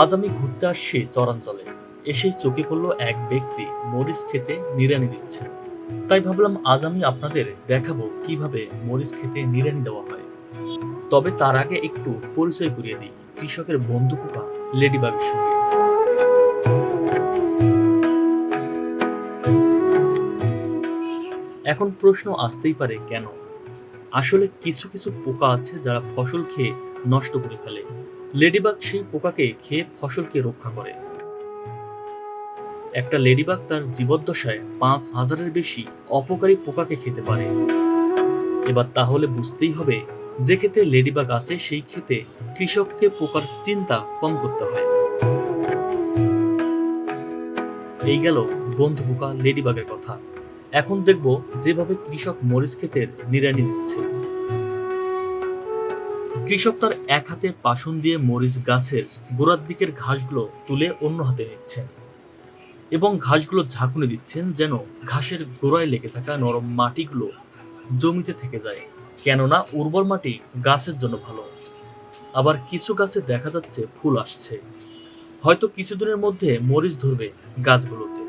আজ আমি ঘুরতে আসছি চরাঞ্চলে। এসে চোখে পড়ল এক ব্যক্তি মরিচ খেতে নিরানি দিচ্ছেন। তাই ভাবলাম আজ আমি আপনাদের দেখাবো কীভাবে মরিচ খেতে নিরানি দেওয়া হয়। তবে তার আগে একটু পরিচয় করিয়ে দিই কৃষকের বন্ধু পোকা লেডিবাগের সঙ্গে। এখন প্রশ্ন আসতেই পারে কেন? আসলে কিছু কিছু পোকা আছে যারা ফসল খেয়ে নষ্ট করে ফেলে। লেডিবাগ সেই পোকাকে খেয়ে ফসলকে রক্ষা করে। একটা লেডিবাগ তার জীবদ্দশায় পাঁচ হাজারের বেশি অপকারী পোকাকে খেতে পারে। এবার তাহলে বুঝতেই হবে, যে ক্ষেতে লেডিবাগ আছে, সেই ক্ষেতে কৃষককে পোকার চিন্তা কম করতে হয়। এই গেল বন্ধু পোকা লেডিবাগের কথা। এখন দেখব যেভাবে কৃষক মরিচ ক্ষেতের নিড়ানি দিচ্ছে। কৃষক তার এক হাতে পাশন দিয়ে মরিচ গাছের গোড়ার দিকের ঘাসগুলো তুলে অন্য হাতে নিচ্ছেন এবং ঘাসগুলো ঝাঁকুনি দিচ্ছেন যেন ঘাসের গোড়ায় লেগে থাকা নরম মাটিগুলো জমিতে থেকে যায়। কেননা উর্বর মাটি গাছের জন্য ভালো। আবার কিছু গাছে দেখা যাচ্ছে ফুল আসছে। হয়তো কিছুদিনের মধ্যে মরিচ ধরবে গাছগুলোতে।